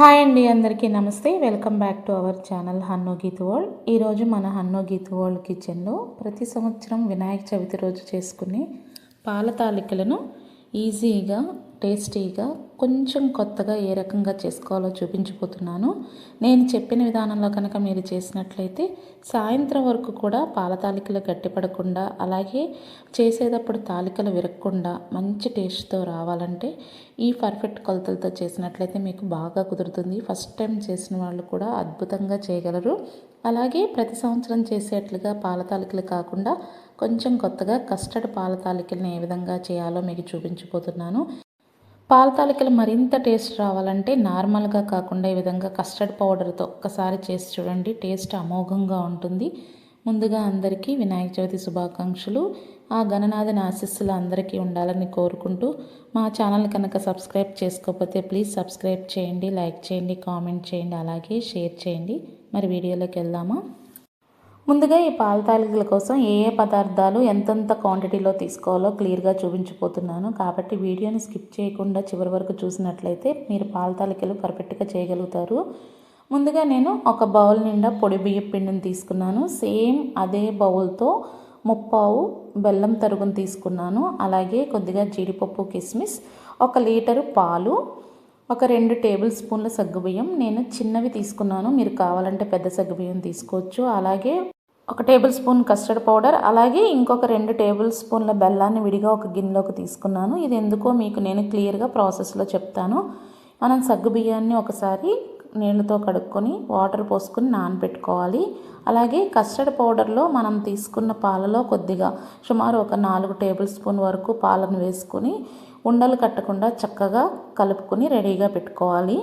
Hi అండి అందరికీ నమస్తే. Welcome back to our channel Hanno Geet world. ఈరోజు మన హన్నో గీత్ వరల్డ్ కిచెన్లో ప్రతి సంవత్సరం వినాయక చవితి రోజు చేసుకునే పాల తాలికలను ఈజీగా టేస్టీగా కొంచెం కొత్తగా ఏ రకంగా చేసుకోవాలో చూపించిపోతున్నాను. నేను చెప్పిన విధానంలో కనుక మీరు చేసినట్లయితే సాయంత్రం వరకు కూడా పాల తాలికలు గట్టిపడకుండా అలాగే చేసేటప్పుడు తాలికలు విరగకుండా మంచి టేస్ట్తో రావాలంటే ఈ పర్ఫెక్ట్ కొలతలతో చేసినట్లయితే మీకు బాగా కుదురుతుంది. ఫస్ట్ టైం చేసిన వాళ్ళు కూడా అద్భుతంగా చేయగలరు. అలాగే ప్రతి సంవత్సరం చేసేట్లుగా పాల తాలికలు కాకుండా కొంచెం కొత్తగా కస్టర్డ్ పాల తాలికలను ఏ విధంగా చేయాలో మీకు చూపించిపోతున్నాను. పాల తాలికలు మరింత టేస్ట్ రావాలంటే నార్మల్గా కాకుండా ఈ విధంగా కస్టర్డ్ పౌడర్తో ఒక్కసారి చేసి చూడండి. టేస్ట్ అమోఘంగా ఉంటుంది. ముందుగా అందరికీ వినాయక చవితి శుభాకాంక్షలు. ఆ గణనాథని ఆశీస్సులు అందరికీ ఉండాలని కోరుకుంటూ మా ఛానల్ కనుక సబ్స్క్రైబ్ చేసుకోకపోతే ప్లీజ్ సబ్స్క్రైబ్ చేయండి లైక్ చేయండి కామెంట్ చేయండి అలాగే షేర్ చేయండి. మరి వీడియోలోకి వెళ్దామా? ముందుగా ఈ పాల తాలికల కోసం ఏ ఏ పదార్థాలు ఎంతెంత క్వాంటిటీలో తీసుకోవాలో క్లియర్గా చూపించిపోతున్నాను కాబట్టి వీడియోని స్కిప్ చేయకుండా చివరి వరకు చూసినట్లయితే మీరు పాల తాలికలు పర్ఫెక్ట్గా చేయగలుగుతారు. ముందుగా నేను ఒక బౌల్ నిండా పొడి బియ్యం పిండిని తీసుకున్నాను. సేమ్ అదే బౌల్తో ముప్పావు బెల్లం తరుగును తీసుకున్నాను. అలాగే కొద్దిగా జీడిపప్పు కిస్మిస్ ఒక లీటరు పాలు ఒక రెండు టేబుల్ స్పూన్ల సగ్గుబియ్యం. నేను చిన్నవి తీసుకున్నాను. మీరు కావాలంటే పెద్ద సగ్గుబియ్యం తీసుకోవచ్చు. అలాగే ఒక టేబుల్ స్పూన్ కస్టర్డ్ పౌడర్ అలాగే ఇంకొక రెండు టేబుల్ స్పూన్ల బెల్లాన్ని విడిగా ఒక గిన్నెలోకి తీసుకున్నాను. ఇది ఎందుకో మీకు నేను క్లియర్గా ప్రాసెస్లో చెప్తాను. మనం సగ్గుబియ్యాన్ని ఒకసారి నీళ్ళతో కడుక్కొని వాటర్ పోసుకొని నానబెట్టుకోవాలి. అలాగే కస్టర్డ్ పౌడర్లో మనం తీసుకున్న పాలలో కొద్దిగా సుమారు ఒక నాలుగు టేబుల్ స్పూన్ వరకు పాలను వేసుకొని ఉండలు కట్టకుండా చక్కగా కలుపుకొని రెడీగా పెట్టుకోవాలి.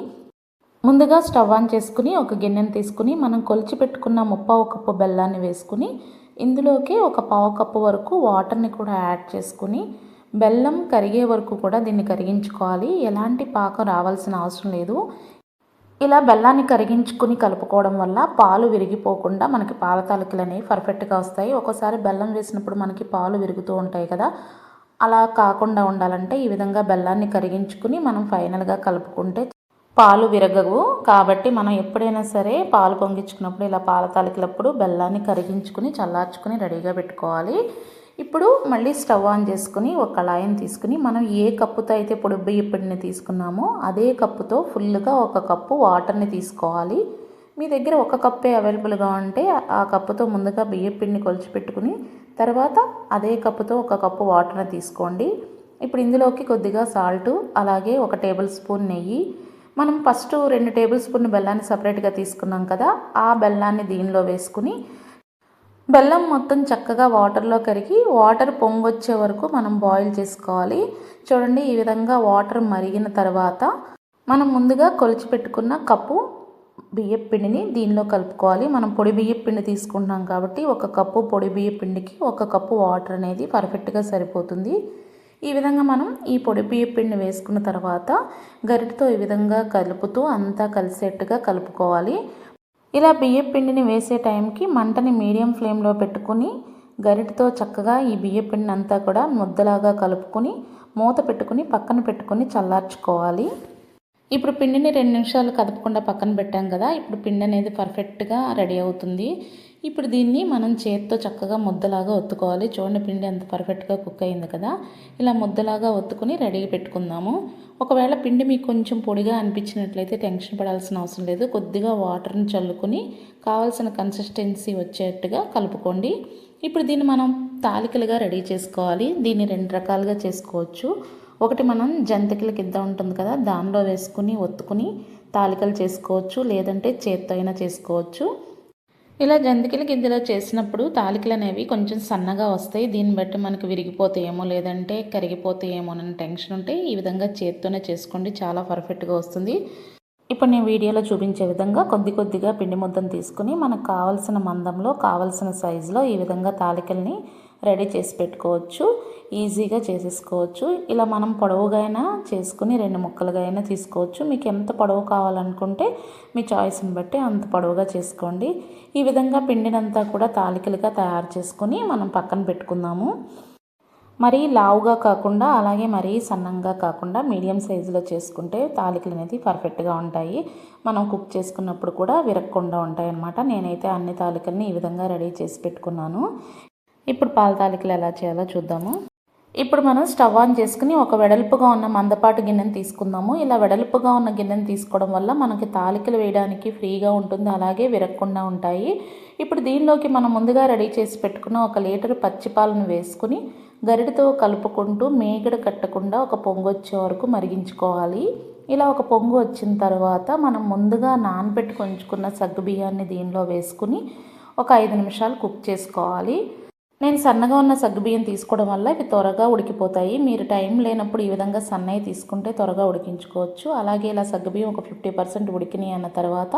ముందుగా స్టవ్ ఆన్ చేసుకుని ఒక గిన్నెను తీసుకుని మనం కొలిచి పెట్టుకున్న ముప్పావు కప్పు బెల్లాన్ని వేసుకుని ఇందులోకి ఒక పావు కప్పు వరకు వాటర్ని కూడా యాడ్ చేసుకుని బెల్లం కరిగే వరకు కూడా దీన్ని కరిగించుకోవాలి. ఎలాంటి పాకం రావాల్సిన అవసరం లేదు. ఇలా బెల్లాన్ని కరిగించుకుని కలుపుకోవడం వల్ల పాలు విరిగిపోకుండా మనకి పాల తాలికలు అనేవి పర్ఫెక్ట్గా వస్తాయి. ఒకసారి బెల్లం వేసినప్పుడు మనకి పాలు విరుగుతూ ఉంటాయి కదా. అలా కాకుండా ఉండాలంటే ఈ విధంగా బెల్లాన్ని కరిగించుకుని మనం ఫైనల్గా కలుపుకుంటే పాలు విరగవు. కాబట్టి మనం ఎప్పుడైనా సరే పాలు పొంగించుకున్నప్పుడు ఇలా పాల తాలికలప్పుడు బెల్లాన్ని కరిగించుకుని చల్లార్చుకుని రెడీగా పెట్టుకోవాలి. ఇప్పుడు మళ్ళీ స్టవ్ ఆన్ చేసుకుని ఒక కళాయిని తీసుకుని మనం ఏ కప్పుతో అయితే పొడి బియ్య పిండిని తీసుకున్నామో అదే కప్పుతో ఫుల్గా ఒక కప్పు వాటర్ని తీసుకోవాలి. మీ దగ్గర ఒక కప్పే అవైలబుల్గా ఉంటే ఆ కప్పుతో ముందుగా బియ్య పిండిని కొలిచిపెట్టుకుని తర్వాత అదే కప్పుతో ఒక కప్పు వాటర్ని తీసుకోండి. ఇప్పుడు ఇందులోకి కొద్దిగా సాల్టు అలాగే ఒక టేబుల్ స్పూన్ నెయ్యి మనం ఫస్ట్ రెండు టేబుల్ స్పూన్ బెల్లాన్ని సపరేట్గా తీసుకున్నాం కదా ఆ బెల్లాన్ని దీనిలో వేసుకుని బెల్లం మొత్తం చక్కగా వాటర్లో కరిగి వాటర్ పొంగొచ్చే వరకు మనం బాయిల్ చేసుకోవాలి. చూడండి ఈ విధంగా వాటర్ మరిగిన తర్వాత మనం ముందుగా కొలిచి పెట్టుకున్న కప్పు బియ్యం పిండిని దీనిలో కలుపుకోవాలి. మనం పొడి బియ్యం పిండి తీసుకుంటున్నాం కాబట్టి ఒక కప్పు పొడి బియ్యం పిండికి ఒక కప్పు వాటర్ అనేది పర్ఫెక్ట్గా సరిపోతుంది. ఈ విధంగా మనం ఈ పొడి బియ్యం వేసుకున్న తర్వాత గరిటతో ఈ విధంగా కలుపుతూ అంతా కలిసేట్టుగా కలుపుకోవాలి. ఇలా బియ్యపిండిని వేసే టైంకి మంటని మీడియం ఫ్లేమ్లో పెట్టుకుని గరిటతో చక్కగా ఈ బియ్యపిండిని అంతా కూడా ముద్దలాగా కలుపుకొని మూత పెట్టుకుని పక్కన పెట్టుకుని చల్లార్చుకోవాలి. ఇప్పుడు పిండిని రెండు నిమిషాలు కదపకుండా పక్కన పెట్టాం కదా ఇప్పుడు పిండి అనేది పర్ఫెక్ట్గా రెడీ అవుతుంది. ఇప్పుడు దీన్ని మనం చేత్తో చక్కగా ముద్దలాగా ఒత్తుకోవాలి. చూడండి పిండి ఎంత పర్ఫెక్ట్గా కుక్ అయింది కదా. ఇలా ముద్దలాగా ఒత్తుకుని రెడీగా పెట్టుకుందాము. ఒకవేళ పిండి మీకు కొంచెం పొడిగా అనిపించినట్లయితే టెన్షన్ పడాల్సిన అవసరం లేదు. కొద్దిగా వాటర్ని చల్లుకొని కావాల్సిన కన్సిస్టెన్సీ వచ్చేట్టుగా కలుపుకోండి. ఇప్పుడు దీన్ని మనం తాలికలుగా రెడీ చేసుకోవాలి. దీన్ని రెండు రకాలుగా చేసుకోవచ్చు. ఒకటి మనం జంతికల కింద ఉంటుంది కదా దానిలో వేసుకుని ఒత్తుకుని తాలికలు చేసుకోవచ్చు లేదంటే చేత్తో అయినా చేసుకోవచ్చు. ఇలా జంతికల గిద్దెలో చేసినప్పుడు తాలికలు అనేవి కొంచెం సన్నగా వస్తాయి. దీన్ని బట్టి మనకు విరిగిపోతాయేమో లేదంటే కరిగిపోతాయేమో అని టెన్షన్ ఉంటే ఈ విధంగా చేత్తోనే చేసుకోండి. చాలా పర్ఫెక్ట్గా వస్తుంది. ఇప్పుడు నేను వీడియోలో చూపించే విధంగా కొద్ది కొద్దిగా పిండి ముద్దను తీసుకుని మనకు కావాల్సిన మందంలో కావలసిన సైజులో ఈ విధంగా తాలికల్ని రెడీ చేసి పెట్టుకోవచ్చు. ఈజీగా చేసేసుకోవచ్చు. ఇలా మనం పొడవుగైనా చేసుకుని రెండు ముక్కలుగా అయినా తీసుకోవచ్చు. మీకు ఎంత పొడవు కావాలనుకుంటే మీ చాయిస్ని బట్టి అంత పొడవుగా చేసుకోండి. ఈ విధంగా పిండినంతా కూడా తాలికలుగా తయారు చేసుకుని మనం పక్కన పెట్టుకుందాము. మరీ లావుగా కాకుండా అలాగే మరీ సన్నంగా కాకుండా మీడియం సైజులో చేసుకుంటే తాలికలు అనేది పర్ఫెక్ట్గా ఉంటాయి. మనం కుక్ చేసుకున్నప్పుడు కూడా విరగకుండా ఉంటాయి అన్నమాట నేనైతే అన్ని తాలికల్ని ఈ విధంగా రెడీ చేసి పెట్టుకున్నాను. ఇప్పుడు పాల తాలికలు ఎలా చేయాలో చూద్దాము. ఇప్పుడు మనం స్టవ్ ఆన్ చేసుకుని ఒక వెడల్పుగా ఉన్న మందపాటు గిన్నెను తీసుకుందాము. ఇలా వెడల్పుగా ఉన్న గిన్నెను తీసుకోవడం వల్ల మనకి తాలికలు వేయడానికి ఫ్రీగా ఉంటుంది అలాగే విరగకుండా ఉంటాయి. ఇప్పుడు దీనిలోకి మనం ముందుగా రెడీ చేసి పెట్టుకున్న ఒక లీటర్ పచ్చిపాలను వేసుకుని గరిటతో కలుపుకుంటూ మేగడ కట్టకుండా ఒక పొంగు వచ్చే వరకు మరిగించుకోవాలి. ఇలా ఒక పొంగు వచ్చిన తర్వాత మనం ముందుగా నానబెట్టుకు ఉంచుకున్న సగ్గు బియ్యాన్ని దీనిలో వేసుకుని ఒక ఐదు నిమిషాలు కుక్ చేసుకోవాలి. నేను సన్నగా ఉన్న సగ్గుబియ్యం తీసుకోవడం వల్ల ఇవి త్వరగా ఉడికిపోతాయి. మీరు టైం లేనప్పుడు ఈ విధంగా సన్నవి తీసుకుంటే త్వరగా ఉడికించుకోవచ్చు. అలాగే ఇలా సగ్గుబియ్యం ఒక ఫిఫ్టీ పర్సెంట్ ఉడికినాయి అన్న తర్వాత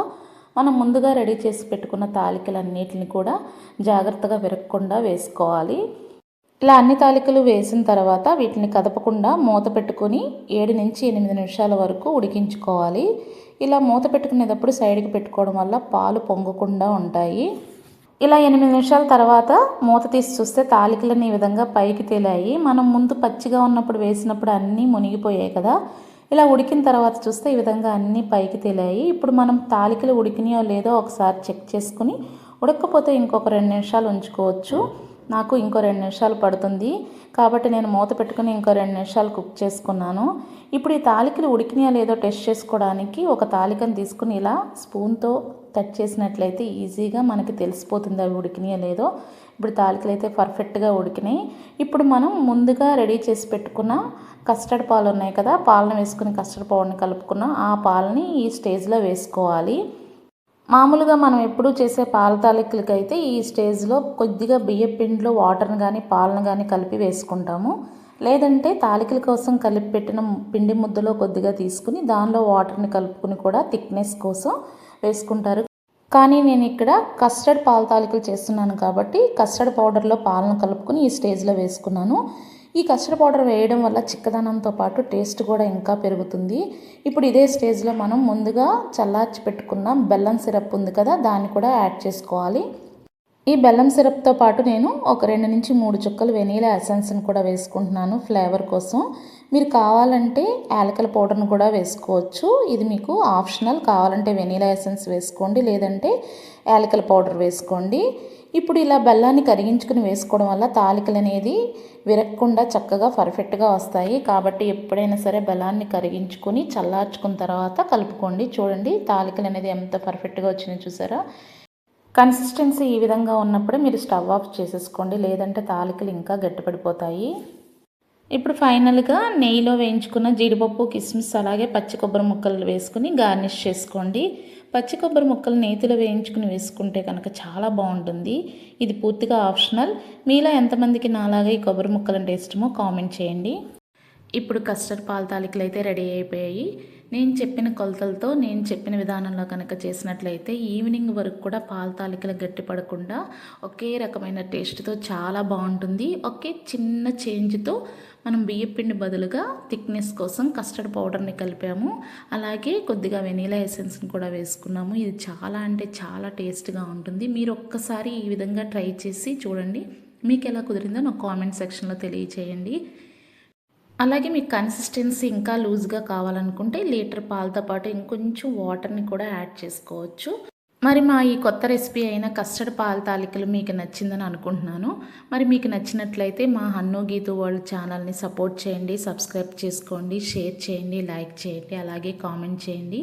మనం ముందుగా రెడీ చేసి పెట్టుకున్న తాలికలన్నిటిని కూడా జాగ్రత్తగా విరగకుండా వేసుకోవాలి. ఇలా అన్ని తాలికలు వేసిన తర్వాత వీటిని కదపకుండా మూత పెట్టుకొని ఏడు నుంచి ఎనిమిది నిమిషాల వరకు ఉడికించుకోవాలి. ఇలా మూత పెట్టుకునేటప్పుడు సైడ్కి పెట్టుకోవడం వల్ల పాలు పొంగకుండా ఉంటాయి. ఇలా ఎనిమిది నిమిషాల తర్వాత మూత తీసి చూస్తే తాలికలన్నీ ఈ విధంగా పైకి తేలాయి. మనం ముందు పచ్చిగా ఉన్నప్పుడు వేసినప్పుడు అన్నీ మునిగిపోయాయి కదా. ఇలా ఉడికిన తర్వాత చూస్తే ఈ విధంగా అన్నీ పైకి తేలాయి. ఇప్పుడు మనం తాలికలు ఉడికినాయో లేదో ఒకసారి చెక్ చేసుకుని ఉడకపోతే ఇంకొక రెండు నిమిషాలు ఉంచుకోవచ్చు. నాకు ఇంకో రెండు నిమిషాలు పడుతుంది. కాబట్టి నేను మూత పెట్టుకుని ఇంకో రెండు నిమిషాలు కుక్ చేసుకున్నాను. ఇప్పుడు ఈ తాలికలు ఉడికినాయో లేదో టెస్ట్ చేసుకోవడానికి ఒక తాలికను తీసుకుని ఇలా స్పూన్తో టచ్ చేసినట్లయితే ఈజీగా మనకి తెలిసిపోతుంది అవి ఉడికినాయా లేదో ఇప్పుడు తాలికలు అయితే పర్ఫెక్ట్గా ఉడికినాయి. ఇప్పుడు మనం ముందుగా రెడీ చేసి పెట్టుకున్న కస్టర్డ్ పాలు ఉన్నాయి కదా పాలను వేసుకుని కస్టర్డ్ పౌడర్ని కలుపుకున్న ఆ పాలని ఈ స్టేజ్లో వేసుకోవాలి. మామూలుగా మనం ఎప్పుడూ చేసే పాల తాలికలకి అయితే ఈ స్టేజ్లో కొద్దిగా బియ్య పిండిలో వాటర్ని కానీ పాలను కానీ కలిపి వేసుకుంటాము. లేదంటే తాలికల కోసం కలిపి పెట్టిన పిండి ముద్దలో కొద్దిగా తీసుకుని దానిలో వాటర్ని కలుపుకుని కూడా థిక్నెస్ కోసం వేసుకుంటారు. కానీ నేను ఇక్కడ కస్టర్డ్ పాల తాలికలు చేస్తున్నాను కాబట్టి కస్టర్డ్ పౌడర్లో పాలను కలుపుకుని ఈ స్టేజ్లో వేసుకున్నాను. ఈ కస్టర్డ్ పౌడర్ వేయడం వల్ల చిక్కదనంతో పాటు టేస్ట్ కూడా ఇంకా పెరుగుతుంది. ఇప్పుడు ఇదే స్టేజ్లో మనం ముందుగా చల్లార్చి పెట్టుకున్న బెల్లం సిరప్ ఉంది కదా దాన్ని కూడా యాడ్ చేసుకోవాలి. ఈ బెల్లం సిరప్తో పాటు నేను ఒక రెండు నుంచి మూడు చుక్కలు వెనీలా ఎసెన్స్ని కూడా వేసుకుంటున్నాను ఫ్లేవర్ కోసం. మీరు కావాలంటే యాలకల పౌడర్ను కూడా వేసుకోవచ్చు. ఇది మీకు ఆప్షనల్. కావాలంటే వెనీలా ఎసెన్స్ వేసుకోండి లేదంటే యాలకల పౌడర్ వేసుకోండి. ఇప్పుడు ఇలా బెల్లాన్ని కరిగించుకుని వేసుకోవడం వల్ల తాలికలు అనేది విరగకుండా చక్కగా పర్ఫెక్ట్గా వస్తాయి. కాబట్టి ఎప్పుడైనా సరే బెల్లాన్ని కరిగించుకొని చల్లార్చుకున్న తర్వాత కలుపుకోండి. చూడండి తాలికలు అనేది ఎంత పర్ఫెక్ట్గా వచ్చినాయి చూసారా? కన్సిస్టెన్సీ ఈ విధంగా ఉన్నప్పుడే మీరు స్టవ్ ఆఫ్ చేసేసుకోండి. లేదంటే తాలికలు ఇంకా గట్టిపడిపోతాయి. ఇప్పుడు ఫైనల్గా నెయ్యిలో వేయించుకున్న జీడిపప్పు కిస్మిస్ అలాగే పచ్చి కొబ్బరి ముక్కలు వేసుకుని గార్నిష్ చేసుకోండి. పచ్చి కొబ్బరి ముక్కలు నేతిలో వేయించుకుని వేసుకుంటే కనుక చాలా బాగుంటుంది. ఇది పూర్తిగా ఆప్షనల్. మీలో ఎంతమందికి నాలాగా ఈ కొబ్బరి ముక్కలు అంటే ఇష్టమో కామెంట్ చేయండి. ఇప్పుడు కస్టర్డ్ పాల తాలికలు అయితే రెడీ అయిపోయాయి. నేను చెప్పిన కొలతలతో నేను చెప్పిన విధానంలో కనుక చేసినట్లయితే ఈవినింగ్ వరకు కూడా పాల తాలికలు గట్టిపడకుండా ఒకే రకమైన టేస్ట్తో చాలా బాగుంటుంది. ఒకే చిన్న చేంజ్తో మనం బియ్యపిండి బదులుగా థిక్నెస్ కోసం కస్టర్డ్ పౌడర్ని కలిపాము. అలాగే కొద్దిగా వెనీలా ఎసెన్స్ని కూడా వేసుకున్నాము. ఇది చాలా అంటే చాలా టేస్ట్గా ఉంటుంది. మీరు ఒక్కసారి ఈ విధంగా ట్రై చేసి చూడండి. మీకు ఎలా కుదిరిందో నాకు కామెంట్ సెక్షన్లో తెలియచేయండి. అలాగే మీకు కన్సిస్టెన్సీ ఇంకా లూజ్గా కావాలనుకుంటే లీటర్ పాలతో పాటు ఇంకొంచెం వాటర్ని కూడా యాడ్ చేసుకోవచ్చు. మరి మా ఈ కొత్త రెసిపీ అయిన కస్టర్డ్ పాల తాలికలు మీకు నచ్చిందని అనుకుంటున్నాను. మరి మీకు నచ్చినట్లయితే మా హన్ను గీతు వరల్డ్ ఛానల్ని సపోర్ట్ చేయండి సబ్స్క్రైబ్ చేసుకోండి షేర్ చేయండి లైక్ చేయండి అలాగే కామెంట్ చేయండి.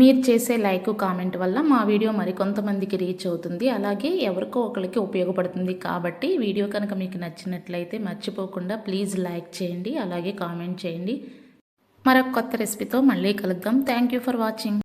మీరు చేసే లైక్ కామెంట్ వల్ల మా వీడియో మరికొంతమందికి రీచ్ అవుతుంది. అలాగే ఎవరికో ఒకరికి ఉపయోగపడుతుంది. కాబట్టి వీడియో కనుక మీకు నచ్చినట్లయితే మర్చిపోకుండా ప్లీజ్ లైక్ చేయండి. అలాగే కామెంట్ చేయండి. మరొక కొత్త రెసిపీతో మళ్ళీ కలుద్దాం. Thank you for watching.